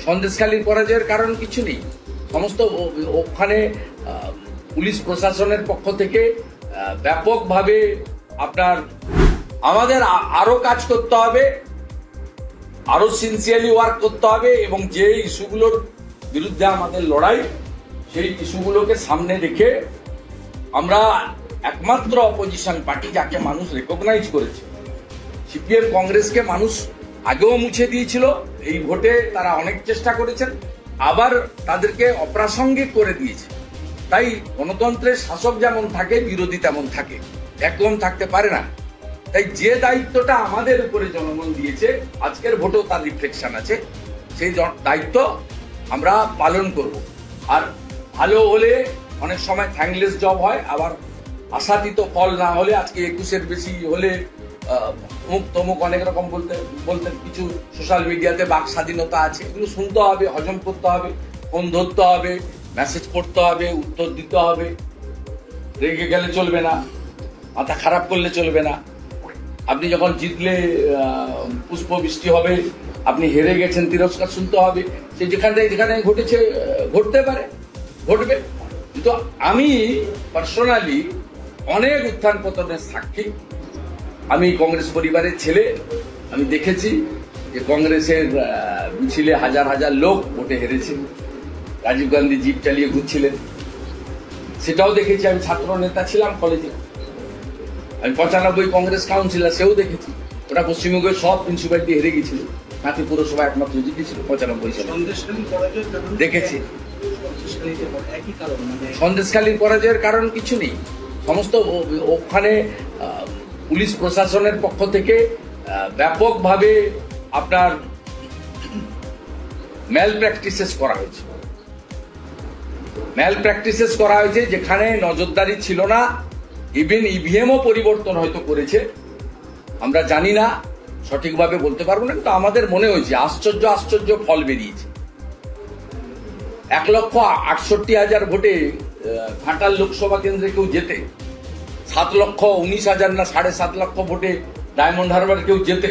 সন্দেশখালীর পরাজয়ের কারণ কিছু নেই। সমস্ত ওখানে পুলিশ প্রশাসনের পক্ষ থেকে ব্যাপকভাবে আপনার, আমাদের আ- আরও কাজ করতে হবে, আরও সিনসিয়ারলি ওয়ার্ক করতে হবে এবং যে ইস্যুগুলোর বিরুদ্ধে আমাদের লড়াই, সেই ইস্যুগুলোকে সামনে রেখে আমরা একমাত্র অপোজিশন পার্টি যাকে মানুষ রেকগনাইজ করেছে। সিপিএম কংগ্রেসকে মানুষ আগেও মুছে দিয়েছিল। এই ভোটে তারা অনেক চেষ্টা করেছেন, আবার তাদেরকে অপ্রাসঙ্গিক করে দিয়েছে। তাই গণতন্ত্রের শাসক যেমন থাকে, বিরোধী তেমন থাকে একদম থাকতে পারে না। তাই যে দায়িত্বটা আমাদের উপরে জনগণ দিয়েছে, আজকের ভোটেও তার রিফ্লেকশন আছে। সেই দায়িত্ব আমরা পালন করব। আর ভালো হলে অনেক সময় থ্যাংকলেস জব হয়, আবার আশাতীত ফল না হলে আজকে একুশের বেশি হলে অমুক তমুক অনেক রকম বলতে বলতে কিছু সোশ্যাল মিডিয়াতে বাক স্বাধীনতা আছে, এগুলো শুনতে হবে, হজম করতে হবে, ফোন ধরতে হবে মেসেজ পড়তে হবে, উত্তর দিতে হবে। রেগে গেলে চলবে না, মাথা খারাপ করলে চলবে না। আপনি যখন জিতলে পুষ্প বৃষ্টি হবে, আপনি হেরে গেছেন, তিরস্কার শুনতে হবে। সে যেখানে যেখানে ঘটেছে ঘটতে পারে, ঘটবে। কিন্তু আমি পার্সোনালি অনেক উত্থান পতনের সাক্ষী। আমি কংগ্রেস পরিবারের ছেলে আমি দেখেছি যে কংগ্রেসের মিছিলে হাজার হাজার লোক ভোটে হেরেছে। রাজীব গান্ধী জিপ চালিয়ে ঘুরছিলেন। সেটাও দেখেছি আমি ছাত্র নেতা ছিলাম কলেজে আমি পঁচানব্বই কংগ্রেস কাউন্সিলর সেও দেখেছি। ওটা পশ্চিমবঙ্গের সব মিউনিসিপ্যালিটি হেরে গেছিল। নাকি পুরসভা একমাত্র জিতেছিল পঁচানব্বই সালে। দেখেছি। কারণ মানে পরাজয়ের কারণ কিছু নেই। সমস্ত ওখানে পুলিশ প্রশাসনের পক্ষ থেকে ব্যাপকভাবে আপনার ম্যাল প্র্যাকটিসেস করা হয়েছে। ম্যাল প্র্যাকটিসেস করা হয়েছে যেখানে নজরদারি ছিল না ইভেন ইভিএমও পরিবর্তন হয়তো করেছে। আমরা জানি না, সঠিকভাবে বলতে পারব না, কিন্তু আমাদের মনে হয়েছে, আশ্চর্য আশ্চর্য ফল বেরিয়েছে। এক লক্ষ আটষট্টি হাজার ভোটে ঘাটাল লোকসভা কেন্দ্রে কেউ যেতে সাত লক্ষ উনিশ হাজার না সাড়ে সাত লক্ষ ভোটে ডায়মন্ড হারবার কেউ যেতে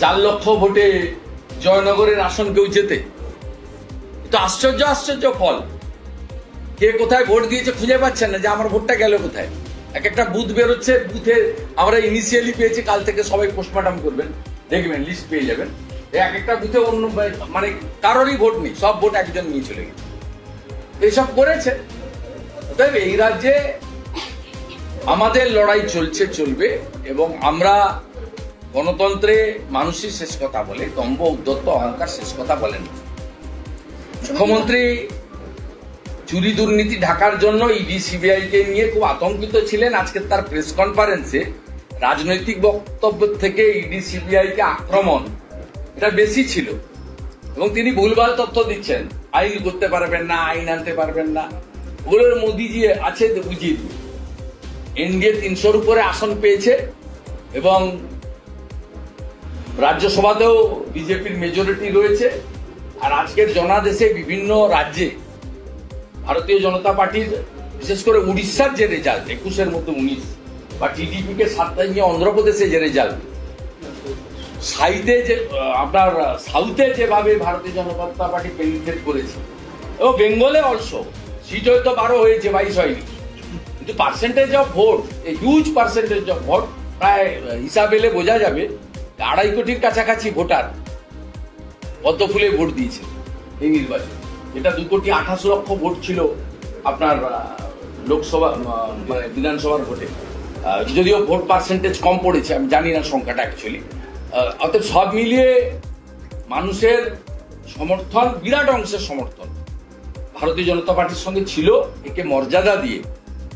চার লক্ষ ভোটে জয়নগরের আসন কেউ যেতে তো আশ্চর্য আশ্চর্য ফল। কে কোথায় ভোট দিয়েছে খুঁজে পাচ্ছেন না যে আমার ভোটটা গেল কোথায়? এক একটা বুথ বেরোচ্ছে, বুথে আমরা ইনিশিয়ালি পেয়েছি, কাল থেকে সবাই পোস্টমর্টম করবেন। দেখবেন লিস্ট পেয়ে যাবেন। এক একটা বুথে অন্য মানে কারোরই ভোট নেই, সব ভোট একজন নিয়ে চলে গেছে। এসব করেছে। অতএব এই রাজ্যে আমাদের লড়াই চলছে, চলবে এবং আমরা গণতন্ত্রে মানুষই শেষ কথা বলে, দম্ভ উদ্যত্ত অহংকার শেষ কথা বলেন। মুখ্যমন্ত্রী চুরি দুর্নীতি ঢাকার জন্য ইডি সিবিআই কে নিয়ে খুব আতঙ্কিত ছিলেন আজকে তার প্রেস কনফারেন্সে। রাজনৈতিক বক্তব্য থেকে ইডি সিবিআই কে আক্রমণ, এটা বেশি ছিল। এবং তিনি ভুলভাল তথ্য দিচ্ছেন। আইন করতে পারবেন না, আইন আনতে পারবেন না। ওগুলোর মোদিজি আছে তো বুঝিয়ে দিন এনডিএ তিনশোর উপরে আসন পেয়েছে এবং রাজ্যসভাতেও বিজেপির মেজরিটি রয়েছে। আর আজকের জনাদেশে বিভিন্ন রাজ্যে ভারতীয় জনতা পার্টির, বিশেষ করে উড়িষ্যার যে রেজাল্ট একুশের মধ্যে উনিশ, বা টিডিপি কে সাতটা নিয়ে অন্ধ্রপ্রদেশে যে রেজাল্ট সাইডে যে আপনার সাউথে যেভাবে ভারতীয় জনতা পার্টি পেনিট্রেট করেছে, এবং বেঙ্গলে অলসো সিট হয়তো বারো হয়েছে, বাইশ হয়নি। কিন্তু percentage of vote huge percentage of vote প্রায় হিসাব এলে বোঝা যাবে আড়াই কোটির কাছাকাছি ভোটার পদ্ম ফুলে ভোট দিয়েছে এই নির্বাচন। এটা দু কোটি আঠাশ লক্ষ ভোট ছিল আপনার লোকসভা মানে বিধানসভার ভোটে। যদিও ভোট পার্সেন্টেজ কম পড়েছে, আমি জানি না সংখ্যাটা অ্যাকচুয়ালি অর্থাৎ সব মিলিয়ে মানুষের সমর্থন, বিরাট অংশের সমর্থন। ভারতীয় জনতা পার্টির সঙ্গে ছিল, একে মর্যাদা দিয়ে